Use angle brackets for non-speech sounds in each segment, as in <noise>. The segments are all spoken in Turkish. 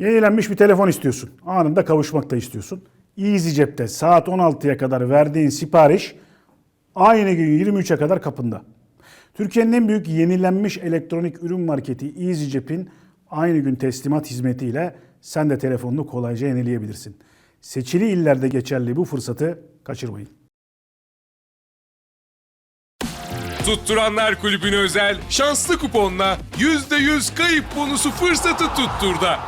Yenilenmiş bir telefon istiyorsun. Anında kavuşmak da istiyorsun. EasyCep'te saat 16'ya kadar verdiğin sipariş aynı gün 23'e kadar kapında. Türkiye'nin en büyük yenilenmiş elektronik ürün marketi EasyCep'in aynı gün teslimat hizmetiyle sen de telefonunu kolayca yenileyebilirsin. Seçili illerde geçerli bu fırsatı kaçırmayın. Tutturanlar Kulübü'ne özel şanslı kuponla %100 kayıp bonusu fırsatı tutturda.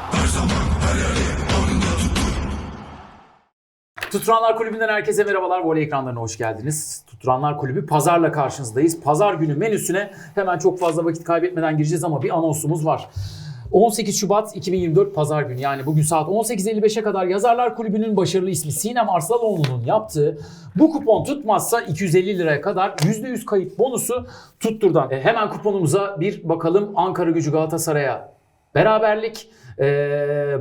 Tutturanlar Kulübü'nden herkese merhabalar. Voley ekranlarına hoş geldiniz. Tutturanlar Kulübü pazarla karşınızdayız. Pazar günü menüsüne hemen çok fazla vakit kaybetmeden gireceğiz ama bir anonsumuz var. 18 Şubat 2024 Pazar günü yani bugün saat 18.55'e kadar Yazarlar Kulübü'nün başarılı ismi Sinem Arslanoğlu'nun yaptığı bu kupon tutmazsa 250 liraya kadar %100 kayıp bonusu tutturdan. E, hemen kuponumuza bir bakalım Ankara gücü Galatasaray'a beraberlik. E,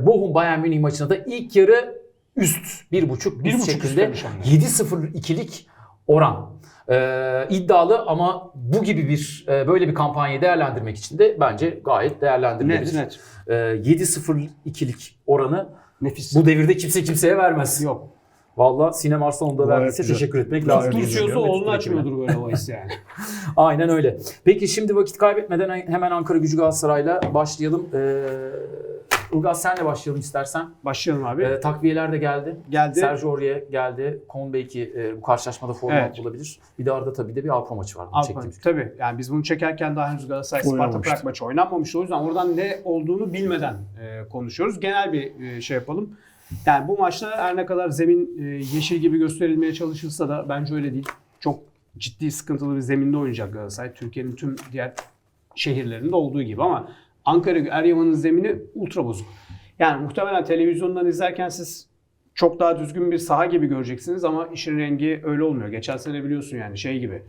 Bochum Bayern Münih maçında da ilk yarı üst 1.5 Bir üst buçuk şeklinde üstlemiş hem de. 7-0-2'lik oran. Ee, iddialı ama bu gibi bir e, böyle bir kampanyayı değerlendirmek için de bence gayet değerlendirilebilir. Net, net. Ee, 7-0-2'lik oranı Nefis. bu devirde kimse kimseye vermez. Yok. Vallahi Sinem Arslan'ın da verdiyse teşekkür etmek lazım. Tuttur ekibine. açmıyordur böyle o his yani. <laughs> Aynen öyle. Peki şimdi vakit kaybetmeden hemen Ankara Gücü Galatasaray'la başlayalım. Ee, Ilgaz senle başlayalım istersen. Başlayalım abi. Ee, takviyeler de geldi. Geldi. Sergio Aurier geldi. Kon belki e, bu karşılaşmada forma Evet. bulabilir. Bir de arada tabii de bir Avrupa maçı var. bunu Avrupa, çektiğimiz gün. tabii. Yani biz bunu çekerken daha henüz Galatasaray Sparta. Prag maçı oynanmamıştı. O yüzden oradan ne olduğunu bilmeden e, konuşuyoruz. Genel bir e, şey yapalım. Yani bu maçta her ne kadar zemin e, yeşil gibi gösterilmeye çalışılsa da bence öyle değil. Çok ciddi sıkıntılı bir zeminde oynayacak Galatasaray. Türkiye'nin tüm diğer şehirlerinde olduğu gibi ama Ankara Eryaman'ın zemini ultra bozuk. Yani muhtemelen televizyondan izlerken siz çok daha düzgün bir saha gibi göreceksiniz ama işin rengi öyle olmuyor. Geçen sene biliyorsun yani şey gibi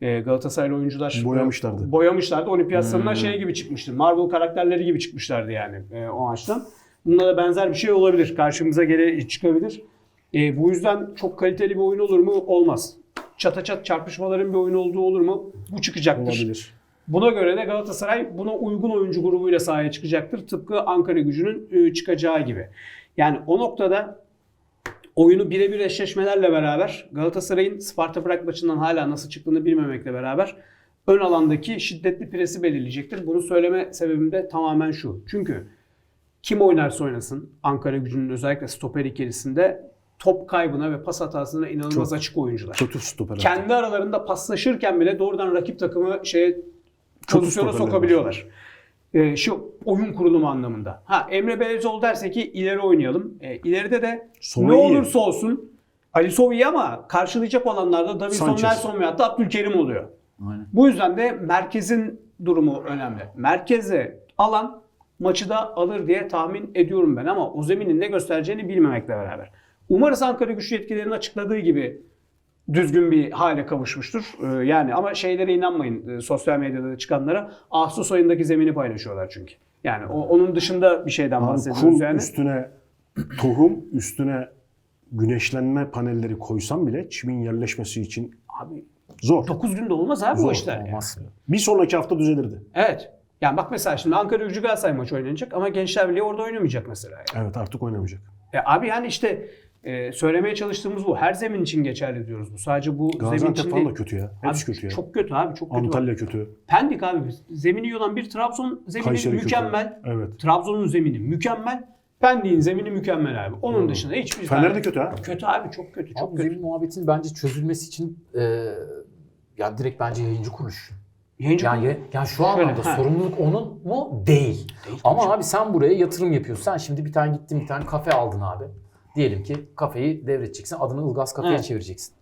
e, Galatasaraylı oyuncular Boyamışlardı. boyamışlardı. Olimpiyat stadından şey gibi çıkmıştı. Marvel karakterleri gibi çıkmışlardı yani e, o maçtan. Bunda da benzer bir şey olabilir. Karşımıza gele çıkabilir. E, bu yüzden çok kaliteli bir oyun olur mu? Olmaz. Çata çat çarpışmaların bir oyun olduğu olur mu? Bu çıkacaktır. Olabilir. Buna göre de Galatasaray buna uygun oyuncu grubuyla sahaya çıkacaktır. Tıpkı Ankara gücünün e, çıkacağı gibi. Yani o noktada oyunu birebir eşleşmelerle beraber Galatasaray'ın Sparta Prag maçından hala nasıl çıktığını bilmemekle beraber ön alandaki şiddetli presi belirleyecektir. Bunu söyleme sebebim de tamamen şu. Çünkü kim oynarsa oynasın Ankara gücünün özellikle stoper ikilisinde top kaybına ve pas hatasına inanılmaz Çok. açık oyuncular Kötü stoper. kendi aralarında paslaşırken bile doğrudan rakip takımı şeye pozisyona sokabiliyorlar. Ee, şu oyun kurulumu anlamında. Ha Emre Belezoğlu derse ki ileri oynayalım. Ee, ileride de Sova ne olursa olsun Ali Sov iyi ama karşılayacak olanlarda Davinson Sanchez. Nelson veyahut da Abdülkerim oluyor. Aynen. Bu yüzden de merkezin durumu önemli. Merkeze alan maçı da alır diye tahmin ediyorum ben ama o zeminin ne göstereceğini bilmemekle beraber. Umarız Ankara güçlü yetkililerin açıkladığı gibi düzgün bir hale kavuşmuştur. Ee, yani ama şeylere inanmayın e, sosyal medyada da çıkanlara. Ağustos ayındaki zemini paylaşıyorlar çünkü. Yani o, onun dışında bir şeyden Abi bahsediyoruz kul yani. üstüne tohum, üstüne güneşlenme panelleri koysam bile çimin yerleşmesi için Abi zor. 9 günde olmaz abi Zor, o işler. yani. Olmaz. Bir sonraki hafta düzelirdi. Evet. Yani bak mesela şimdi Ankara Gücü Galatasaray maçı oynanacak ama Gençler Birliği orada oynamayacak mesela. yani. Evet artık oynamayacak. E abi yani işte e, söylemeye çalıştığımız bu. Her zemin için geçerli diyoruz bu. Sadece bu zemin Gaziantep için falan değil. da kötü ya. Abi Hepsi kötü ya. Çok kötü abi çok kötü. Antalya kötü. Pendik abi zemini iyi olan bir Trabzon zemini Kayseri mükemmel. kötü. Evet. Trabzon'un zemini mükemmel. Pendik'in zemini mükemmel abi. Onun Doğru. dışında hiçbir Fener de kötü ha. Kötü abi çok kötü çok Çok kötü. zemin muhabbetinin bence çözülmesi için e, yani direkt bence yayıncı kuruluş. Yayıncı Yani, yani şu Şöyle, anlamda ha. sorumluluk onun mu? Değil. Ama abi sen buraya yatırım yapıyorsun. Sen şimdi bir tane gittin bir tane kafe aldın abi. Diyelim ki kafeyi devredeceksin. Adını Ilgaz Kafe'ye Evet. çevireceksin.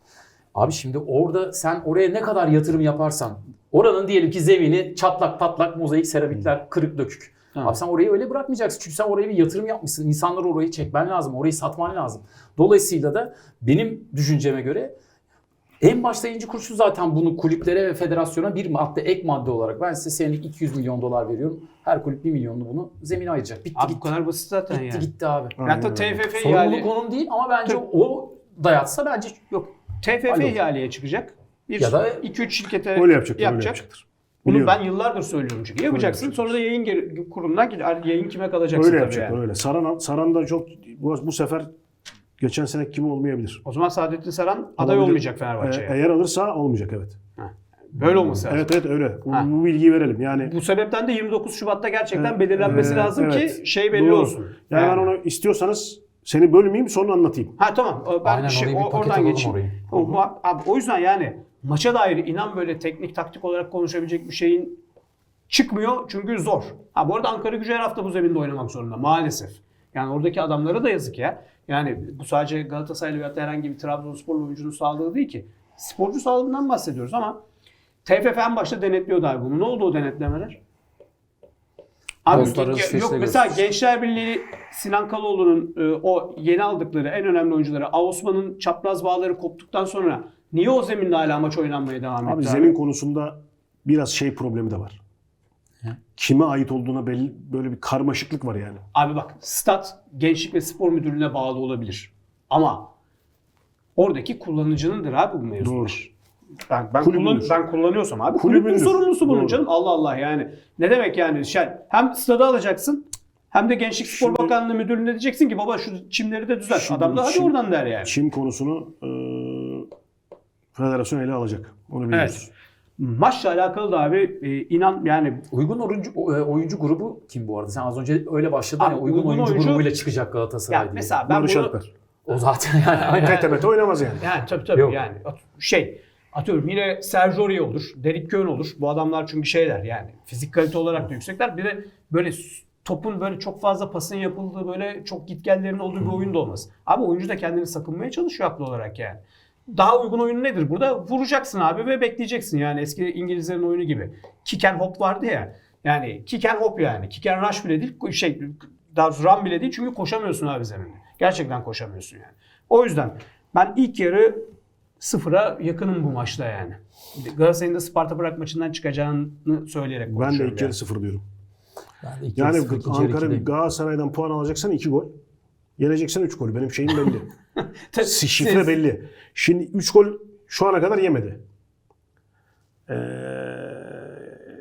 Abi şimdi orada sen oraya ne kadar yatırım yaparsan oranın diyelim ki zemini çatlak patlak mozaik seramikler kırık dökük. Evet. Abi sen orayı öyle bırakmayacaksın. Çünkü sen oraya bir yatırım yapmışsın. İnsanları orayı çekmen lazım. Orayı satman lazım. Dolayısıyla da benim düşünceme göre en başta inci kurşun zaten bunu kulüplere ve federasyona bir madde, ek madde olarak ben size senelik 200 milyon dolar veriyorum. Her kulüp 1 milyonlu bunu zemine ayıracak. Bitti Abi bu gitti. kadar basit zaten Gitti yani. gitti abi. Aynen Hatta. TFF Sorumluluk ihale, onun değil ama bence Tabii. o dayatsa bence yok. TFF Alo. ihaleye çıkacak. Bir Ya da- 2-3 şirkete Öyle yapacak. Öyle yapacak. yapacaktır. Bunu Biliyorum. ben yıllardır söylüyorum çünkü. Yapacaksın yapacaksın. sonra da yayın ki yayın kime kalacaksın Öyle tabii yapacak yani. öyle. Saran, Saran da çok bu, bu sefer geçen sene gibi olmayabilir. O zaman Saadettin Saran aday Olabilir. olmayacak Fenerbahçe'ye. E, eğer alırsa olmayacak evet. Böyle olması lazım. Evet evet öyle. Bu, Ha. bu bilgiyi verelim. Yani Bu sebepten de 29 Şubat'ta gerçekten Evet, belirlenmesi e, lazım evet. ki şey belli Doğru. olsun. Yani, ben onu istiyorsanız seni bölmeyeyim sonra anlatayım. Ha tamam. o- Ben Aynen, şey, orayı bir o- paket oradan alalım geçeyim. orayı. O, abi, o yüzden yani maça dair inan böyle teknik taktik olarak konuşabilecek bir şeyin çıkmıyor çünkü zor. Ha bu arada Ankara Gücü her hafta bu zeminde oynamak zorunda maalesef. Yani oradaki adamlara da yazık ya. Yani bu sadece Galatasaraylı da herhangi bir Trabzonsporlu oyuncunun sağlığı değil ki. Sporcu sağlığından bahsediyoruz ama TFF en başta denetliyordu abi bunu. Ne oldu o denetlemeler? Abi Uluslararası yok mesela. Gençler Birliği Sinan Kaloğlu'nun e, o yeni aldıkları en önemli oyuncuları Osman'ın çapraz bağları koptuktan sonra niye o zeminde hala maç oynanmaya devam etti? Abi zemin konusunda biraz şey problemi de var. Kime ait olduğuna belli böyle bir karmaşıklık var yani. Abi bak stat Gençlik ve Spor Müdürlüğü'ne bağlı olabilir. Ama oradaki kullanıcınındır abi bu mevzular. Doğru. Ben, ben, kullan, ben kullanıyorsam abi kulübün sorumlusu bunun Doğru. canım. Allah Allah yani. Ne demek yani? Şey, hem stadı alacaksın hem de Gençlik Spor Şimdi- Bakanlığı Müdürlüğü'ne diyeceksin ki baba şu çimleri de düzelt. Şimdi Adam da hadi çim- oradan der yani. Çim konusunu e, federasyon ele alacak. Onu biliyoruz. Maçla alakalı da abi e, inan yani Uygun oyuncu, e, oyuncu grubu kim bu arada? Sen az önce öyle başladın Abi, ya uygun, uygun oyuncu, oyuncu- grubuyla çıkacak Galatasaray ya diye. mesela ben Barış bunu Alper. O zaten yani. aynen. Tete mete oynamaz yani. Yani tabii tabii Yok. yani at- şey atıyorum yine Sergio Aurier olur, Derek Köhn olur. Bu adamlar çünkü şeyler yani fizik kalite olarak da yüksekler. Bir de böyle s- topun böyle çok fazla pasın yapıldığı böyle çok gitgellerin olduğu bir oyun da olmaz. Abi oyuncu da kendini sakınmaya çalışıyor haklı olarak yani. Daha uygun oyun nedir? Burada vuracaksın abi ve bekleyeceksin yani eski İngilizlerin oyunu gibi. Kick and hop vardı ya. Yani kick and hop yani. Kick and rush bile değil. Şey, daha run bile değil çünkü koşamıyorsun abi zeminde. Gerçekten koşamıyorsun yani. O yüzden ben ilk yarı sıfıra yakınım bu maçta yani. Galatasaray'ın da Sparta Prag maçından çıkacağını söyleyerek Ben de ilk yani. yarı sıfır diyorum. Ben de iki Yani sıfır, Ankara. Galatasaray'dan puan alacaksan 2 gol. Yeneceksen 3 gol. Benim şeyim belli. <laughs> <laughs> Şifre belli. Şimdi 3 gol şu ana kadar yemedi. Ee,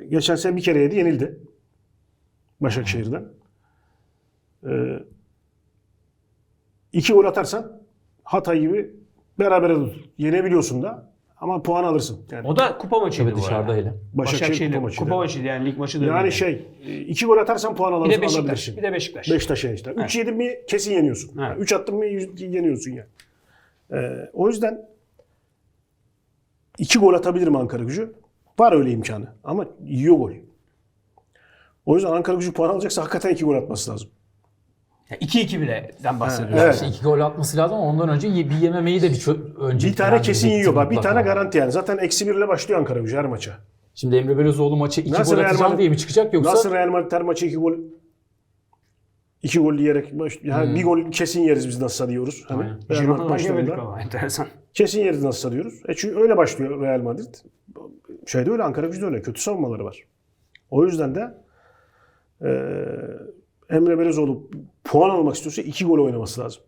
geçen sene bir kere yedi yenildi. Başakşehir'den. Ee, iki gol atarsan Hatay gibi berabere. Yenebiliyorsun da ama puan alırsın. Yani O da kupa maçıydı Tabii bu dışarıda hele. Başakşehir, Başakşehir'le kupa maçıydı. kupa maçıydı yani lig maçı da Yani değil. şey iki gol atarsan puan bir alırsın, de Beşiktaş, alabilirsin. bir de Beşiktaş. Beşiktaş'a işte. 3 yedin mi kesin yeniyorsun. Evet. 3 attın mı yeniyorsun yani. Ee, o yüzden 2 gol atabilir mi Ankara gücü? Var öyle imkanı. Ama yiyor gol. O yüzden Ankara gücü puan alacaksa hakikaten 2 gol atması lazım. Ya 2-2 bileden bahsediyoruz. Evet. İşte iki gol atması lazım ama ondan önce ye- bir yememeyi de bir çö- önce Bir tane kesin yiyor. Bak bir tane garanti yani. Zaten eksi 1 ile başlıyor Ankara gücü her maça. Şimdi Emre Belözoğlu maçı iki Nasıl gol Real atacağım Madrid- diye mi çıkacak yoksa? Nasıl Real Madrid her maçı 2 gol 2 gol yiyerek baş, yani bir gol kesin yeriz biz nasılsa diyoruz. Hani Real Madrid Gironda'dan yemedik maçlarında. ama enteresan. Kesin yeriz nasılsa diyoruz. E çünkü öyle başlıyor Real Madrid. Şeyde öyle Ankara gücü de öyle. Kötü savunmaları var. O yüzden de e, Emre Belözoğlu puan almak istiyorsa iki gol oynaması lazım.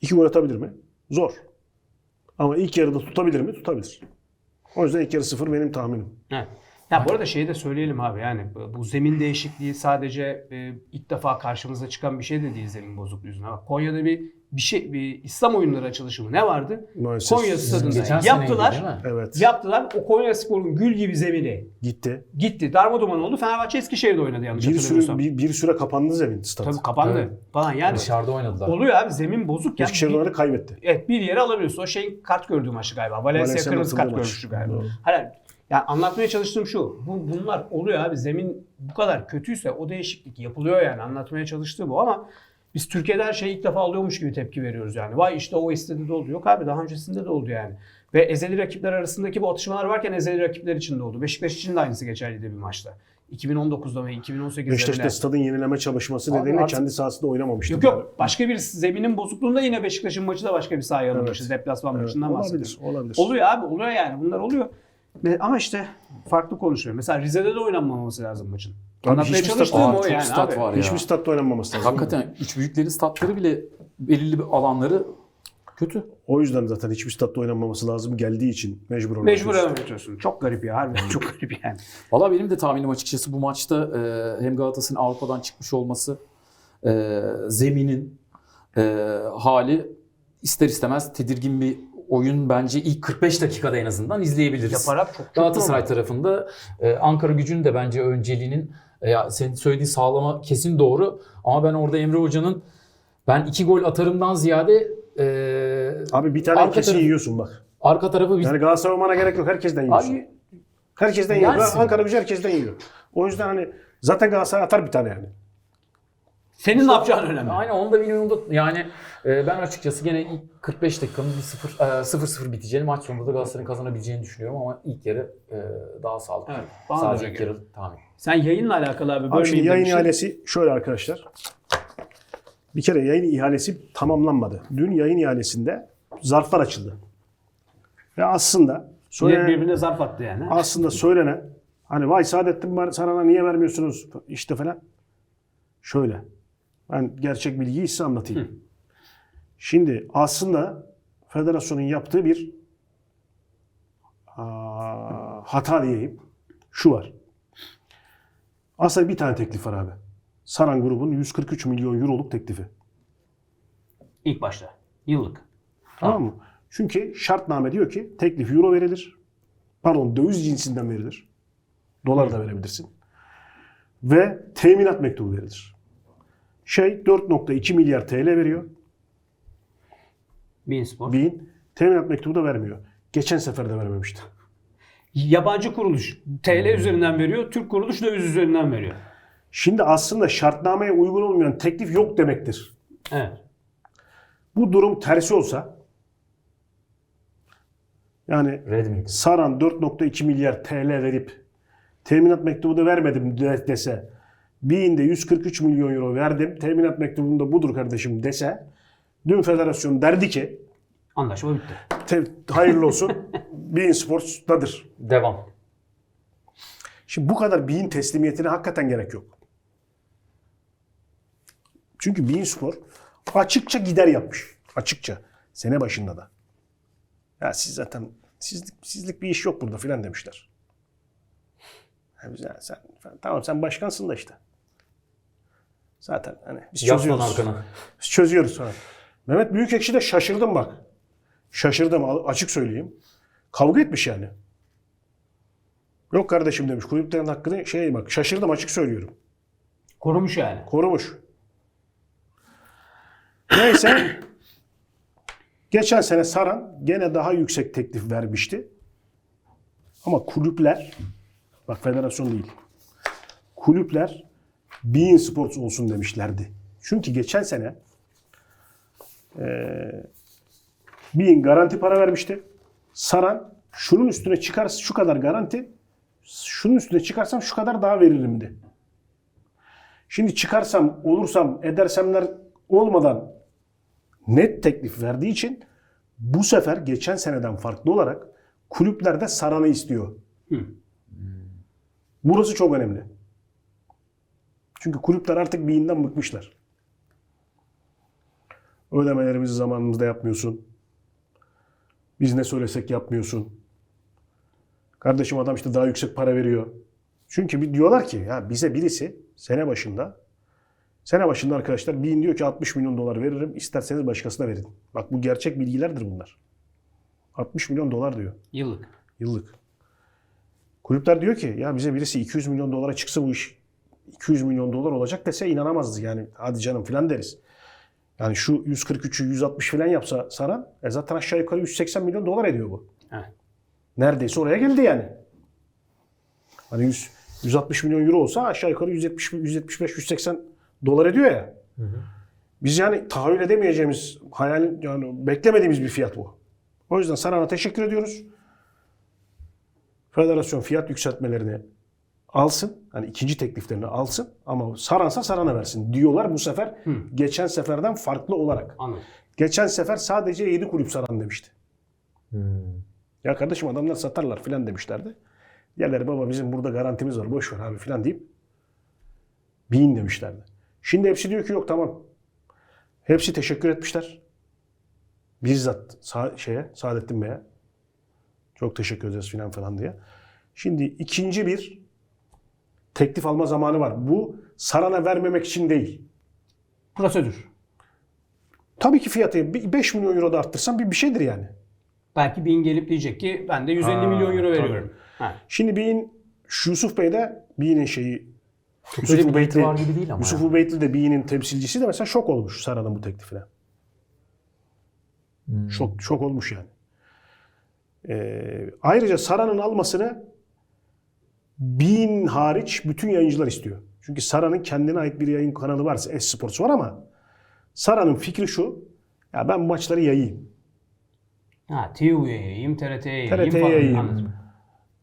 İki gol atabilir mi? Zor. Ama ilk yarıda tutabilir mi? Tutabilir. O yüzden ilk yarı sıfır benim tahminim. Evet. Ya bu arada şeyi de söyleyelim abi yani bu- zemin değişikliği sadece e, ilk defa karşımıza çıkan bir şey de değil zemin bozukluğu yüzünden. Konya'da bir bir şey bir İslam oyunları açılışı mı ne vardı? Maalesef. Konya stadında Geçen yaptılar. seneydi değil mi? Evet. Yaptılar. O Konya Spor'un gül gibi zemini Gitti. gitti. Darma oldu. Fenerbahçe Eskişehir'de oynadı yanlış Bir hatırlamıyorsam. süre, bir, bir süre kapandı zemin stat. Tabii kapandı Evet. falan yani. Dışarıda oynadılar. Oluyor abi zemin bozuk. Yani Eskişehir bir- oynadı kaybetti. Evet bir yere alabiliyorsun. O şeyin kart gördüğü maçı galiba. Valencia Valencia'nın kırmızı atıldığı kart maç. görmüştü galiba. Doğru. Hayır. Yani anlatmaya çalıştığım şu. Bu, bunlar oluyor abi. Zemin bu kadar kötüyse o değişiklik yapılıyor yani. Anlatmaya çalıştığı bu ama biz Türkiye'de her şeyi ilk defa alıyormuş gibi tepki veriyoruz yani. Vay işte o istedi de oldu. Yok abi daha öncesinde de oldu yani. Ve ezeli rakipler arasındaki bu atışmalar varken ezeli rakipler için de oldu. Beşiktaş için de aynısı geçerliydi bir maçta. 2019'da ve 2018'de Beşiktaş'ta bile. stadın yenileme çalışması Abi nedeniyle artık- kendi sahasında oynamamıştı. Yok yok. Başka bir zeminin bozukluğunda yine Beşiktaş'ın maçı da başka bir sahaya alınmışız. Evet. Deplasman Evet, maçından bahsediyoruz. olabilir, olabilir. Oluyor abi oluyor yani bunlar oluyor. Ne- Ama işte farklı konuşuyor. Mesela Rize'de de oynanmaması lazım maçın. Anlatmaya hiçbir çalıştığım stat- o Aa, çok yani stat abi. var ya. Hiçbir statta oynanmaması lazım. Hakikaten üç büyüklerin statları bile belirli bir alanları Kötü. O yüzden zaten hiçbir statta oynanmaması lazım geldiği için mecbur Mecbur oynatıyorsun. oynatıyorsun. Çok garip ya. Harbiden çok <laughs> garip yani. Valla benim de tahminim açıkçası bu maçta e, hem Galatasaray'ın Avrupa'dan çıkmış olması, e, zeminin e, hali ister istemez tedirgin bir oyun bence ilk 45 dakikada en azından izleyebiliriz. Yapar abi çok çok Galatasaray normal. tarafında e, Ankara gücünün de bence önceliğinin e, ya senin söylediğin sağlama kesin doğru ama ben orada Emre Hoca'nın ben iki gol atarımdan ziyade e, Abi bir tane Arka kesin tarafı- yiyorsun bak. arka tarafı bir Yani Galatasaray olmana gerek yok. Herkesten yiyorsun. Abi, herkesten yiyor. Yersin. Ankara gücü herkesten yiyor. O yüzden hani zaten Galatasaray atar bir tane yani. Senin ne yapacağın önemli. Aynen onu da bilmiyorum da yani e, ben açıkçası gene ilk 45 dakikanın bir 0 e, 0-0 biteceğini maç sonunda da Galatasaray'ın kazanabileceğini düşünüyorum ama ilk yarı e, daha sağlıklı. Evet, Sadece ilk yarı tahmin. Sen yayınla alakalı abi. Abi bölmeyeyim şimdi yayın ihalesi şöyle arkadaşlar. Bir kere yayın ihalesi tamamlanmadı. Dün yayın ihalesinde zarflar açıldı. Ve aslında söylenen, birbirine zarf attı yani. aslında söylenen hani vay Saadettin Saran'a niye vermiyorsunuz işte falan. Şöyle. Ben gerçek bilgiyi size anlatayım. Şimdi aslında federasyonun yaptığı bir aa, hata diyeyim. Şu var. Aslında bir tane teklif var abi. Saran grubun 143 milyon euroluk teklifi. İlk başta. Yıllık. Tamam mı? Çünkü şartname diyor ki teklif euro verilir. Pardon döviz cinsinden verilir. Dolar da verebilirsin. Ve teminat mektubu verilir. Şey 4.2 milyar TL veriyor. Bein Spor. Bin. Teminat mektubu da vermiyor. Geçen sefer de vermemişti. Yabancı kuruluş TL üzerinden veriyor. Türk kuruluş döviz üzerinden veriyor. Şimdi aslında şartnameye uygun olmayan teklif yok demektir. Evet. Bu durum tersi olsa yani Red miydi? Saran 4.2 milyar TL verip teminat mektubu da vermedim de- dese Bean'de 143 milyon euro verdim. Teminat mektubum da budur kardeşim dese dün federasyon derdi ki Anlaşma bitti. te- hayırlı olsun <laughs> Bean Sports'tadır. Devam. Şimdi bu kadar Bean teslimiyetine hakikaten gerek yok. Çünkü Bean Spor açıkça gider yapmış. Açıkça. Sene başında da. Ya siz zaten sizlik, sizlik bir iş yok burada filan demişler. Ya biz- ya sen, tamam sen başkansın da işte. Zaten hani biz Yaslan çözüyoruz. arkana. Biz çözüyoruz falan. Mehmet Büyükekşi de şaşırdım bak. Şaşırdım açık söyleyeyim. Kavga etmiş yani. Yok kardeşim demiş. Kulüplerin hakkını şey bak şaşırdım açık söylüyorum. Korumuş yani. Korumuş. Neyse. Geçen sene Saran gene daha yüksek teklif vermişti. Ama kulüpler bak federasyon değil. Kulüpler Bein Sports olsun demişlerdi. Çünkü geçen sene eee Bein garanti para vermişti. Saran şunun üstüne çıkar şu kadar garanti şunun üstüne çıkarsam şu kadar daha veririmdi. Şimdi çıkarsam, olursam, edersemler olmadan net teklif verdiği için bu sefer geçen seneden farklı olarak kulüpler de Saran'ı istiyor. Burası çok önemli. Çünkü kulüpler artık biyinden bıkmışlar. Ödemelerimizi zamanımızda yapmıyorsun. Biz ne söylesek yapmıyorsun. Kardeşim adam işte daha yüksek para veriyor. Çünkü bir diyorlar ki ya bize birisi sene başında sene başında arkadaşlar bin diyor ki 60 milyon dolar veririm isterseniz başkasına verin. Bak bu gerçek bilgilerdir bunlar. 60 milyon dolar diyor Yıllık. yıllık. Kulüpler diyor ki ya bize birisi 200 milyon dolara çıksa bu iş 200 milyon dolar olacak dese inanamazız yani hadi canım filan deriz. Yani şu 143'ü 160 filan yapsa Saran e zaten aşağı yukarı 180 milyon dolar ediyor bu. Evet. Neredeyse oraya geldi yani. Hani 100, 160 milyon euro olsa aşağı yukarı 170, 175, 180 dolar ediyor ya. Biz yani tahayyül edemeyeceğimiz, hayal yani beklemediğimiz bir fiyat bu. O yüzden Saran'a teşekkür ediyoruz. Federasyon fiyat yükseltmelerini alsın. Hani ikinci tekliflerini alsın ama Saran'sa Saran'a versin diyorlar bu sefer geçen seferden farklı olarak. Anladım. Geçen sefer sadece 7 kulüp Saran demişti. Ya kardeşim adamlar satarlar filan demişlerdi. Yerler baba bizim burada garantimiz var boş ver abi filan deyip bin demişlerdi. Şimdi hepsi diyor ki yok tamam. Hepsi teşekkür etmişler. Bizzat Sa- şeye Saadettin Bey'e. Çok teşekkür ederiz filan falan diye. Şimdi ikinci bir teklif alma zamanı var. Bu Saran'a vermemek için değil. Prosedür. Tabii ki fiyatı bir 5 milyon euro da arttırsan bir, bir şeydir yani. Belki Bin gelip diyecek ki ben de 150 Ha, milyon euro tabii. veriyorum. Ha. Şimdi şu Yusuf Bey de Bey'in şeyi bir Ubeytli- var gibi değil ama. Yusuf ya. Ubeytli de Bey'in temsilcisi de mesela şok olmuş Saran'ın bu teklifine. Hmm. Şok, şok olmuş yani. Ee, ayrıca Saran'ın almasını Bein hariç bütün yayıncılar istiyor. Çünkü Sara'nın kendine ait bir yayın kanalı varsa Esports var ama Sara'nın fikri şu. Ya ben bu maçları yayayım. Ha, TV'ye yayayım, TRT'ye yayayım TRT'ye falan. yayayım.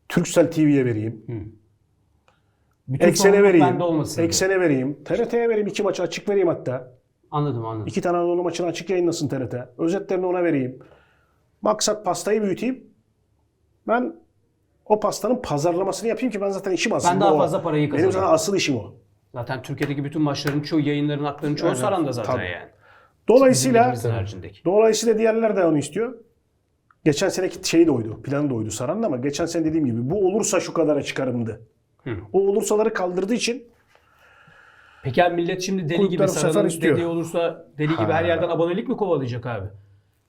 Turkcell TV'ye vereyim. Bütün Eksene vereyim. olmasın. diye. Eksene vereyim. TRT'ye vereyim. iki maçı açık vereyim hatta. Anladım anladım. İki tane Anadolu maçını açık yayınlasın TRT. Özetlerini ona vereyim. Maksat pastayı büyüteyim. Ben o pastanın pazarlamasını yapayım ki ben zaten işim aslında daha o. fazla parayı Benim zaten asıl işim o. Zaten Türkiye'deki bütün maçların çoğu, yayınların haklarının çoğu Saran'da zaten tabii. yani. Dolayısıyla haricindeki. dolayısıyla diğerler de onu istiyor. Geçen seneki şey de oydu. Planı da oydu Saran'ın ama geçen sene dediğim gibi bu olursa şu kadara çıkarımdı. O olursaları kaldırdığı için Peki abi millet şimdi deli Kulüpler gibi bu sefer Saran'ın istiyor. dediği olursa deli gibi her yerden abonelik mi kovalayacak abi?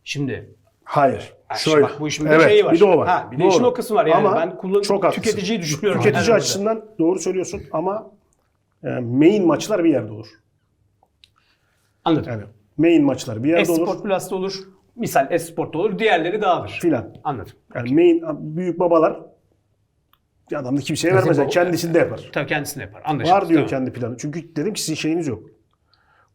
Şimdi hayır. Ha, Şöyle. bak bu işin bir evet, şeyi var. Bir de o var. Ha, bir de Doğru. işin o kısmı var yani. Ama Ben kullan- çok haklısın. tüketiciyi düşünüyorum Tüketici yani burada. açısından doğru söylüyorsun ama e, main maçlar bir yerde olur. anladım. Yani main maçlar bir yerde Esport olur Plus'ta olur. Misal Esport'ta olur. Diğerleri dağılır. filan. Anladım. Yani main büyük babalar adam da kimseye vermez. yani Kendisinde yapar. Tabii kendisini yapar. Anlaşıldı. Var diyor Tamam. kendi planı. Çünkü dedim ki sizin şeyiniz yok.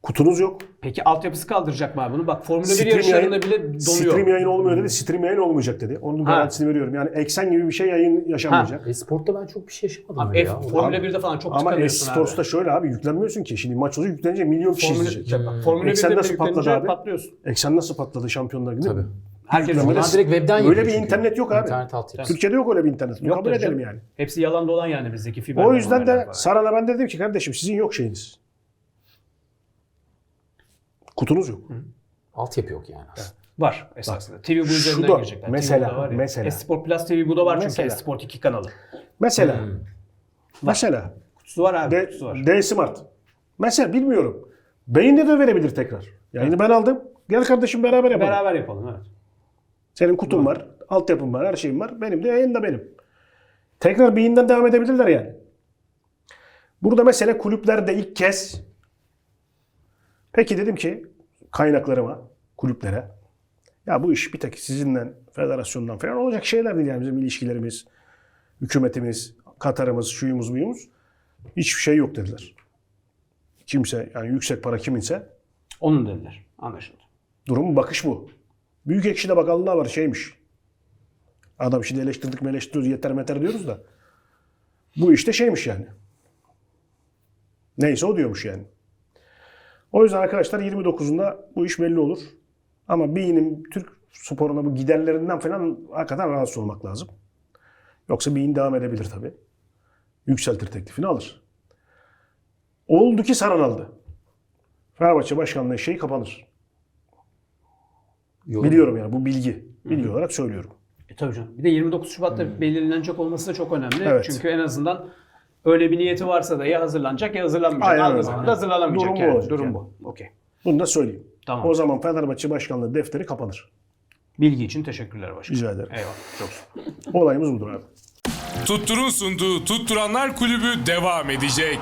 Kutunuz yok. Peki altyapısı kaldıracak mı abi bunu? Bak Formula 1 Stream yarışlarında yayın- bile donuyor. Stream yayın olmuyor dedi. Stream yayın olmayacak dedi. Onun Ha. garantisini veriyorum. Yani eksen gibi bir şey yayın yaşanmayacak. E-sportta ben çok bir şey yaşamadım Abi öyle F, ya. Formula 1'de falan çok Ama tıkanıyorsun abi. Esports'ta şöyle abi yüklenmiyorsun ki. Şimdi maç olacak yüklenecek milyon kişi Formula, izleyecek. bak, Formula Eksen 1'de bile nasıl patladı yüklenince abi? patlıyorsun. Eksen nasıl patladı şampiyonlar gibi? Tabii. Herkes Onlar direkt webden Öyle yapıyor bir çünkü. internet yok abi. İnternet altyapısı. Türkiye'de yok öyle bir internet. Bunu Yok kabul tabii edelim canım. yani. Hepsi yalan dolan yani bizdeki fiber. O yüzden de. Saran'a ben de dedim ki kardeşim sizin yok şeyiniz. Kutunuz yok. Altyapı yok yani. Var esasında. TV bu üzerinden da- girecekler. mesela, var ya. mesela. Esport Plus TV bu da var çünkü Mesela. Esport 2 kanalı. Mesela. Hmm. Mesela. Kutusu var abi. D, kutusu var. D Smart. Mesela bilmiyorum. Beyinde de verebilir tekrar. Yayını ben aldım. Gel kardeşim beraber yapalım. Beraber yapalım evet. Senin kutun var, altyapın var, her şeyin var. Benim de yayın da benim. Tekrar beyinden devam edebilirler yani. Burada mesele kulüplerde ilk kez peki dedim ki kaynaklarıma, kulüplere ya bu iş bir tek sizinle, federasyondan falan olacak şeyler değil yani bizim ilişkilerimiz, hükümetimiz, Katar'ımız, şuyumuz, buyumuz. Hiçbir şey yok dediler. Kimse yani yüksek para kiminse Onun dediler. Anlaşıldı. Durum bakış bu. Büyük ekşide bak Allah var şeymiş. Adam şimdi eleştirdik mi eleştiriyoruz yeter meter diyoruz da. Bu işte şeymiş yani. Neyse o diyormuş yani. O yüzden arkadaşlar 29'unda bu iş belli olur. Ama Bean'in Türk sporuna bu giderlerinden falan hakikaten rahatsız olmak lazım. Yoksa Bean devam edebilir tabii. Yükseltir teklifini alır. Oldu ki Saran aldı. Fenerbahçe başkanlığı şey kapanır. Yorum. Biliyorum yani bu bilgi. Bilgi olarak söylüyorum. E tabii canım. Bir de 29 Şubat'ta belirlenecek olması da çok önemli. Evet. Çünkü en azından öyle bir niyeti varsa da ya hazırlanacak ya hazırlanmayacak. Aynen öyle. Aynı zamanda hazırlanmayacak Durum bu yani. olacak Durum yani. bu. Okey. Bunu da söyleyeyim. Tamam. O zaman Fenerbahçe başkanlığı defteri kapanır. Bilgi için teşekkürler başkanım. Rica ederim. Eyvallah. Çok sağ ol. Olayımız budur abi. Tuttur'un sunduğu Tutturanlar Kulübü devam edecek.